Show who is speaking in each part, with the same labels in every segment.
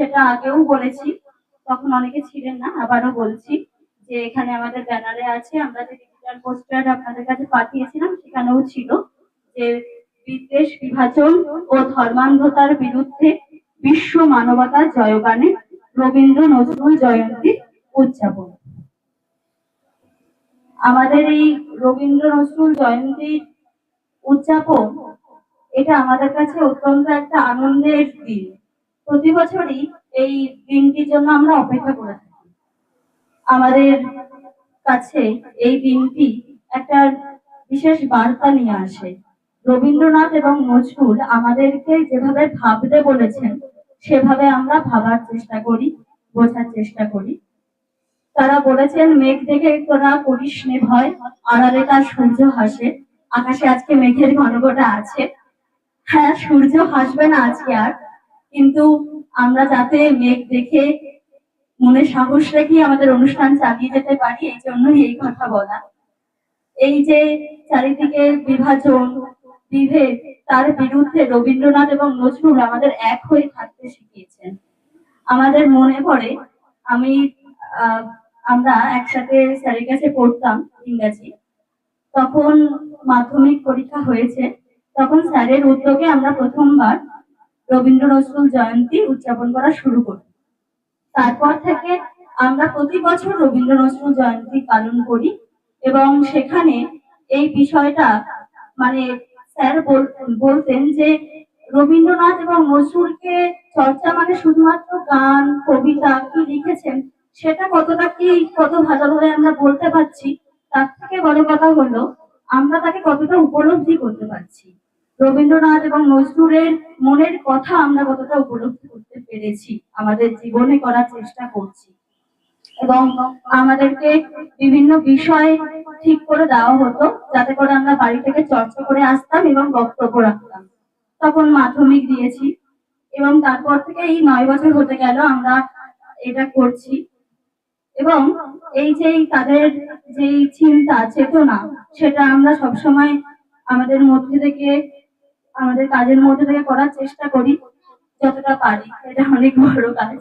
Speaker 1: সেটা আগেও বলেছি, তখন অনেকে ছিলেন না, আবারও বলছি যে এখানে আমাদের ব্যানারে আছে, আমরা যে ডিজিটাল পোস্টার আপনাদের কাছে পাঠিয়েছিলাম সেখানেও ছিল যে বিদ্বেষ, বিভাজন ও ধর্মান্ধতার বিরুদ্ধে বিশ্ব মানবতার জয়গানে রবীন্দ্র নজরুল জয়ন্তী উদযাপন। আমাদের এই রবীন্দ্র নজরুল জয়ন্তী উদযাপন, এটা আমাদের কাছে অত্যন্ত একটা আনন্দের দিন। প্রতি বছরই এই দিনটির জন্য আমরা অপেক্ষা করে থাকি। আমাদের কাছে এই দিনটি একটা বিশেষ বার্তা নিয়ে আসে। রবীন্দ্রনাথ এবং নজরুল আমাদেরকে যেভাবে ভাবতে বলেছেন, সেভাবে আমরা ভাবার চেষ্টা করি, বোঝার চেষ্টা করি। তারা বলেছেন, মেঘ দেখে তোরা করিস নে ভয়, আড়ালে তার সূর্য হাসে আকাশে আজকে মেঘের ঘনঘটা আছে। হ্যাঁ সূর্য হাসবে না আজকে আর। কিন্তু আমরা যাতে মেঘ দেখে মনে সাহস রেখে আমাদের অনুষ্ঠান চালিয়ে যেতে পারি, এই জন্যই এই কথা বলা। এই যে চারিদিকে বিভাজন, বিভেদ, তার বিরুদ্ধে রবীন্দ্রনাথ এবং নজরুল আমাদের এক হয়ে থাকতে শিখিয়েছেন। আমাদের মনে পড়ে, আমি আমরা একসাথে স্যারের কাছে পড়তাম ইংরাজি। তখন মাধ্যমিক পরীক্ষা হয়েছে, তখন স্যারের উদ্যোগে আমরা প্রথমবার রবীন্দ্র নজরুল জয়ন্তী উদযাপন করা শুরু করি। তারপর থেকে আমরা প্রতি বছর রবীন্দ্র নজরুল জয়ন্তী পালন করি এবং সেখানে এই বিষয়টা মানে স্যার বল- বলতেন যে রবীন্দ্রনাথ এবং নজরুলকে চর্চা মানে শুধুমাত্র গান, কবিতা কি লিখেছেন সেটা কতটা কি কত ভালোভাবে আমরা বলতে পারছি, তার থেকে বড় কথা হলো আমরা তাকে কতটা উপলব্ধি করতে পারছি। রবীন্দ্রনাথ এবং নজরুলের মনের কথা আমরা কতটা উপলব্ধি করতে পেরেছি, আমাদের জীবনে করার চেষ্টা করছি। এবং আমাদেরকে বিভিন্ন বিষয় ঠিক করে দেওয়া হতো, যাতে করে আমরা বাড়ি থেকে চর্চা করে আসতাম এবং বক্তব্য রাখতাম। তখন মাধ্যমিক দিয়েছি এবং তারপর থেকে এই নয় বছর হতে গেল আমরা এটা করছি। এবং এই যে তাদের যে চিন্তা, চেতনা, সেটা আমরা সবসময় আমাদের মধ্যে থেকে আমাদের কাজের মধ্যে থেকে করার চেষ্টা করি, যতটা পারি। এটা অনেক বড় কাজ।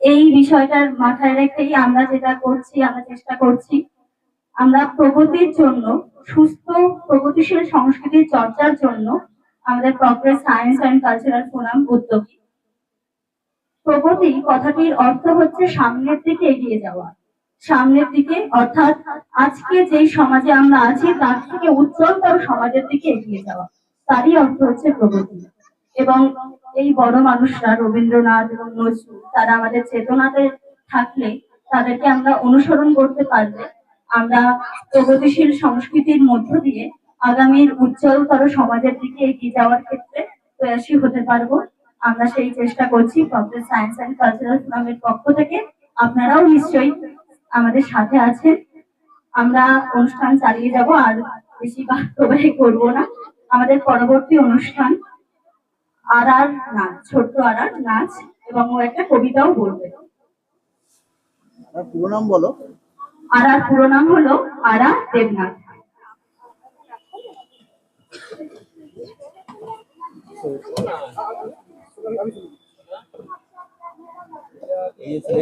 Speaker 1: এই বিষয়টার মাথায় রেখেই আমরা যেটা করছি, আমরা চেষ্টা করছি, আমরা প্রগতির জন্য, সুস্থ, প্রগতিশীল সংস্কৃতির চর্চার জন্য আমাদের progress science and cultural forum উদ্যোগী। প্রগতি কথাটির অর্থ হচ্ছে সামনের দিকে এগিয়ে যাওয়া। সামনের দিকে, অর্থাৎ আজকে যেই সমাজে আমরা আছি, তার থেকে উজ্জ্বলতর সমাজের দিকে এগিয়ে যাওয়া। তারই অর্থ হচ্ছে প্রগতি। এবং এই বড় মানুষরা রবীন্দ্রনাথ এবং নজরুল, তারা আমাদের চেতনাতে থাকলে, তাদেরকে আমরা অনুসরণ করতে পারলে, আমরা প্রগতিশীল সংস্কৃতির মধ্য দিয়ে আগামীর উজ্জ্বলতর সমাজের দিকে এগিয়ে যাওয়ার ক্ষেত্রে প্রয়াসী হতে পারব। আমরা সেই চেষ্টা করছি প্রগ্রেস সায়েন্স অ্যান্ড কালচারাল ফোরামের পক্ষ থেকে। আপনারাও নিশ্চয়ই আমাদের সাথে আছেন। আমরা অনুষ্ঠান চালিয়ে যাব, আর বেশি বাস্তবায়ী করব না। আমাদের পরবর্তী অনুষ্ঠান আর আর নাচ ছোট্ট আর আর নাচ এবং ও একটা কবিতাও বলবে।
Speaker 2: পুরো নাম বলো।
Speaker 1: আর আর পুরো নাম হলো আরা দেবনাথ।
Speaker 2: এই যে